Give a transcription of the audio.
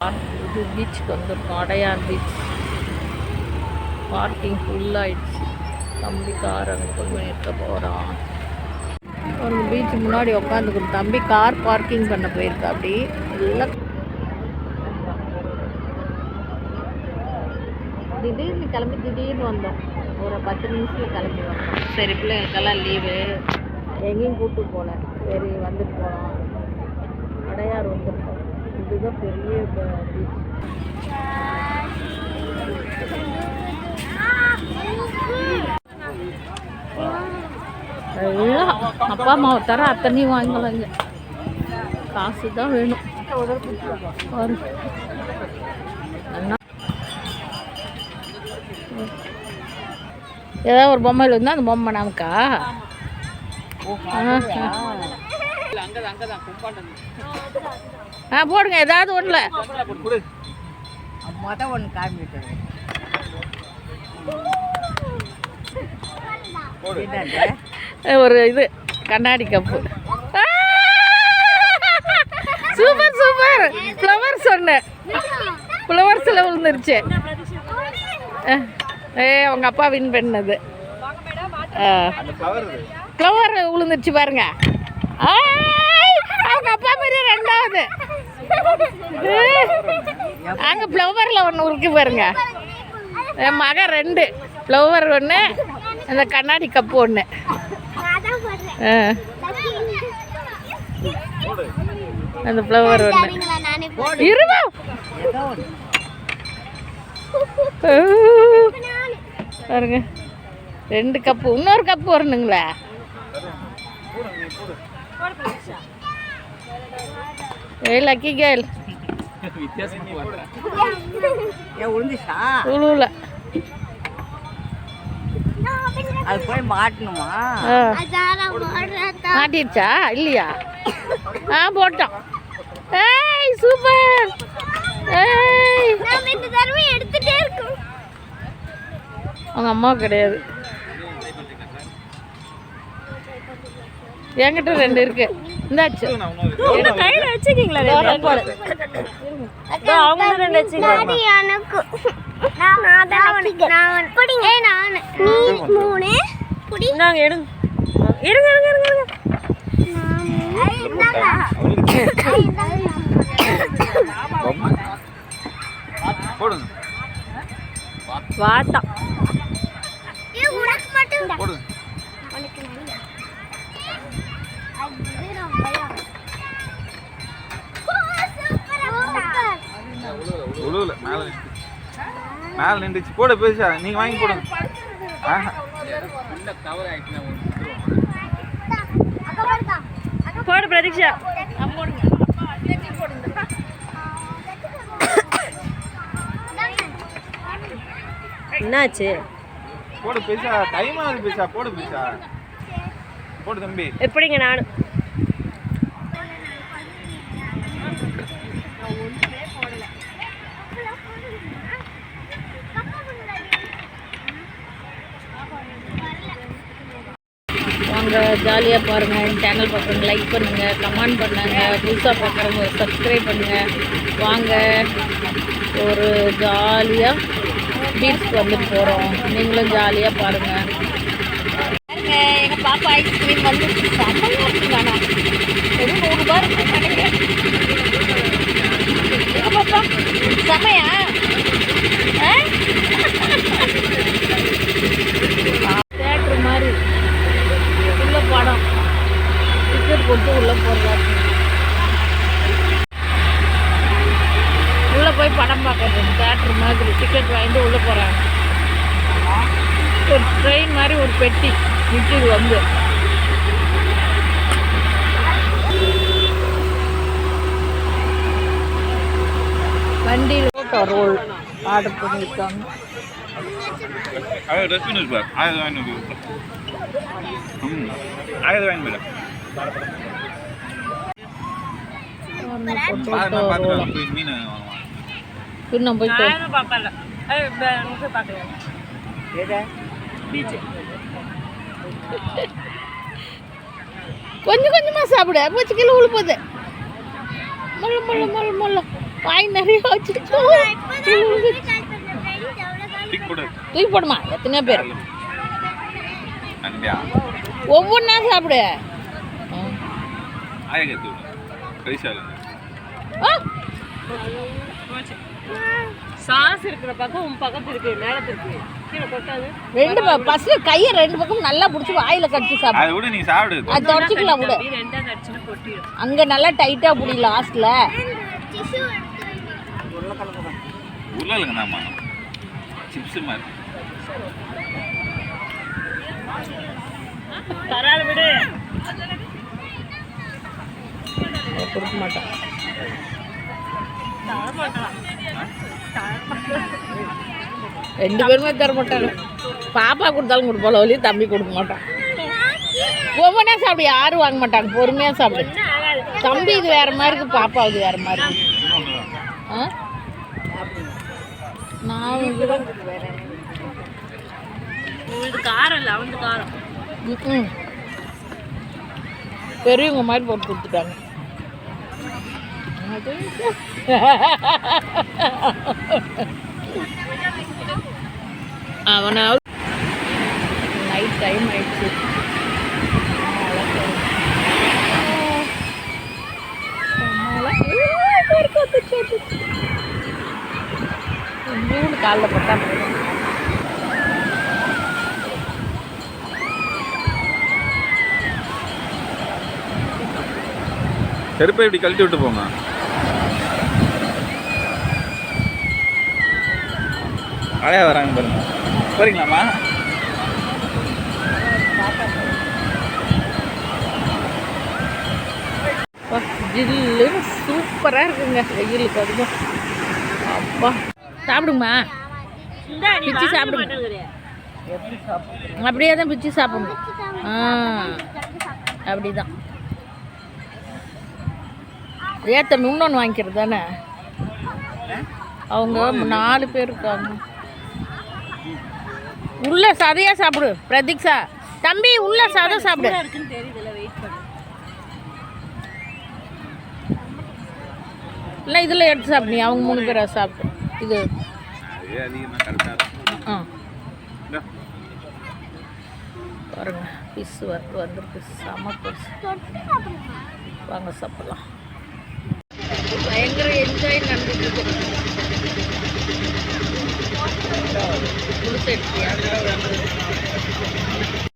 இது பீச்சுக்கு வந்திருக்கோம் அடையார் பீச் பார்க்கிங் ஃபுல்லாகிடுச்சு தம்பி கார் அங்கே கொண்டு போய் நிறுத்த போகிறான் ஒரு பீச் முன்னாடி உட்காந்துக்கணும் தம்பி கார் பார்க்கிங் பண்ண போயிருக்கா அப்படி. எல்லாம் திடீர்னு கிளம்பி திடீர்னு வந்தோம். ஒரு பத்து நிமிஷத்தில் கிளம்பி வந்தோம். சரி பிள்ளைங்களுக்கெல்லாம் லீவு எங்கேயும் கூட்டு போகல. சரி வந்துட்டு போகலாம். அடையார் வந்திருக்கோம் இதுதான் பெரிய அப்பா அம்மாவை தர அத்தனையும் வாங்கலாங்க காசு தான் வேணும். அண்ணா. ஏதாவது ஒரு பொம்மையில் இருந்தால் அந்த பொம்மை நமக்கா? ஆ போடுங்க ஏதாவது ஒன்றில் மொத ஒன்று காமிக்கிட்டது ஒரு இது கண்ணாடி கப்பு. Super super. ஃப்ளவர் சொன்னேன். ஃப்ளவர்ஸில் விழுந்துருச்சு. ஏ அவங்க அப்பா வின் பண்ணது. ஃப்ளவர் விழுந்துருச்சு பாருங்க. அவங்க அப்பா மாதிரி ரெண்டாவது. அங்கே ஃப்ளவரில் ஒன்று இருக்கு பாருங்க. என் மகன் ரெண்டு. ஃப்ளவர் ஒன்று அந்த கண்ணாடி கப்பு ஒன்று அந்த ஃப்ளவர் ஒன்று இருவா பாருங்க. ரெண்டு கப்பு இன்னொரு கப்பு வரணுங்களா. கேர்ள் ஏன் விழுந்துச்சா உழுவுல. அது போய் மாட்டணுமா. மாட்டிடுச்சா இல்லையா? ஆ போட்டோம். ஏய் சூப்பர் ஏய். அவங்க அம்மா கிடையாது. என்கிட்ட ரெண்டு இருக்கு. இந்தாச்சு கையில வச்சுக்கீங்களா ரெண்டு போடு அவங்க ரெண்டு வச்சுக்கோங்க இந்தாங்க எடுங்க இருங்க இருங்க இருங்க இருங்க போடுங்க வாட்டா உழுவுல மேல மேல நின்றுச்சு போட பேசா நீங்க வாங்கி போடுங்க. போடு பிரதீக்ஷா. என்னாச்சு? போடு பேசா டைம் ஆகுது பேசா போடு பேசா போடு தம்பி. எப்படிங்க நானு வாங்க ஜாலியாக பாருங்கள் என் சேனல் பார்க்குறவங்க லைக் பண்ணுங்கள் கமெண்ட் பண்ணுங்கள் புதுசாக பார்க்குறவங்க சப்ஸ்கிரைப் பண்ணுங்கள் வாங்க ஒரு ஜாலியாக பீச்சுக்கு வந்துட்டு போகிறோம் நீங்களும் ஜாலியாக பாருங்கள் எங்கள் பாப்பா ஐஸ்கிரீம் வந்து செம்மையாக இருக்குங்க ஆனால் ஒரு நூறுரூபா இருக்கும் நினைக்கிறேன் எங்க பாப்பா? ஆ தேட்டர் மாதிரி உள்ள படம் டிக்கெட் போட்டு உள்ளே போகிறதா உள்ளே போய் படம் பார்க்கறது தேட்ரு மாதிரி டிக்கெட் வாங்கிட்டு உள்ளே போகிறாங்க ஒரு ட்ரெயின் மாதிரி ஒரு பெட்டி நிற்கிது வந்து. வண்டியில் ரோல் ஆர்டர் பண்ணியிருக்காங்க ஆயிரம் டஸ்ட்பின் பார் ஆயிரம் ரூபாய் ம். ஆயிரம் வாங்கி போய் இன்னும் பார்க்கல கொஞ்சம் கொஞ்சமாக சாப்பிடு. பூச்சி கீழே உழுப்புது முள்ள முள்ள முள்ள முள்ள. வாய் நிறைய வச்சு டிக் போடு. தூக்கி போடுமா? எத்தனையோ பேர். ஒவ்வொன்றா சாப்பிடு. சாஸ் இருக்கிற பக்கம் உன் பக்கத்து இருக்கு நேரத்து இருக்கு. கீழே கொட்டாது. ரெண்டு ஃபஸ்ட்டு கையை ரெண்டு பக்கம் நல்லா பிடிச்சி வாயில் கடிச்சு சாப்பிடு. அதை விட நீ சாப்பிடு. அது தொடச்சிக்கலாம் விடு. அப்படியே ரெண்டா கடிச்சுன்னு கொட்டிடும். அங்கே நல்லா டைட்டாக பிடி சிப்ஸ் மாதிரி. விடு. கொடுக்க மாட்டேன். ரெண்டு பேருமே தர மாட்டாங்க. பாப்பா கொடுத்தாலும் கொடுப்பாள் ஒளி தம்பி கொடுக்க மாட்டான். ஒவ்வொன்றா சாப்பிடு யாரும் வாங்க மாட்டாங்க பொறுமையாக சாப்பிடு. தம்பி இது வேற மாதிரி இருக்கு பாப்பா இது வேற மாதிரி இருக்கு. ஆ? நான் கூட இது காரம் இல்லை அவனுக்கு காரம். ம்ம். பெரியவங்க மாதிரி போட்டு கொடுத்துட்டாங்க. அது அவனை நைட் டைம் ஆயிடுச்சு. மூணு காலில் போட்டா போதும். செருப்பை இப்படி கழட்டி விட்டு போங்க. அழையா வராங்க பாருங்க. போறீங்களாம்மா? அப்பா, ஜில்லுன்னு சூப்பராக இருக்குங்க. வெயிலுக்கு அதுவும் அப்பா. நீ பிச்சு சாப்பிடுங்க. அப்படியே தான் பிச்சு சாப்பிடணும். ஆ. அப்படிதான். ஏத்த இன்னொன்று வாங்கிக்கிறது தானே? அவங்க நாலு பேர் இருக்காங்க. உள்ள சதையா சாப்பிடு பிரதீக்ஷா. தம்பி உள்ள சதை சாப்பிடு. சூடா இருக்குன்னு தெரியுதுல்ல வெயிட் பண்ணு. இல்லை இதில் எடுத்து சாப்பிடு அவங்க மூணு பேரை சாப்பிடு. இது. ஆ. பாருங்க பிஸ் வந்து வந்திருக்கு. செம பிஸ் வாங்க சாப்பிடலாம். பயங்கர என்ஜாய் நடந்துட்டு இருக்கு புதுசு எடுத்தியா?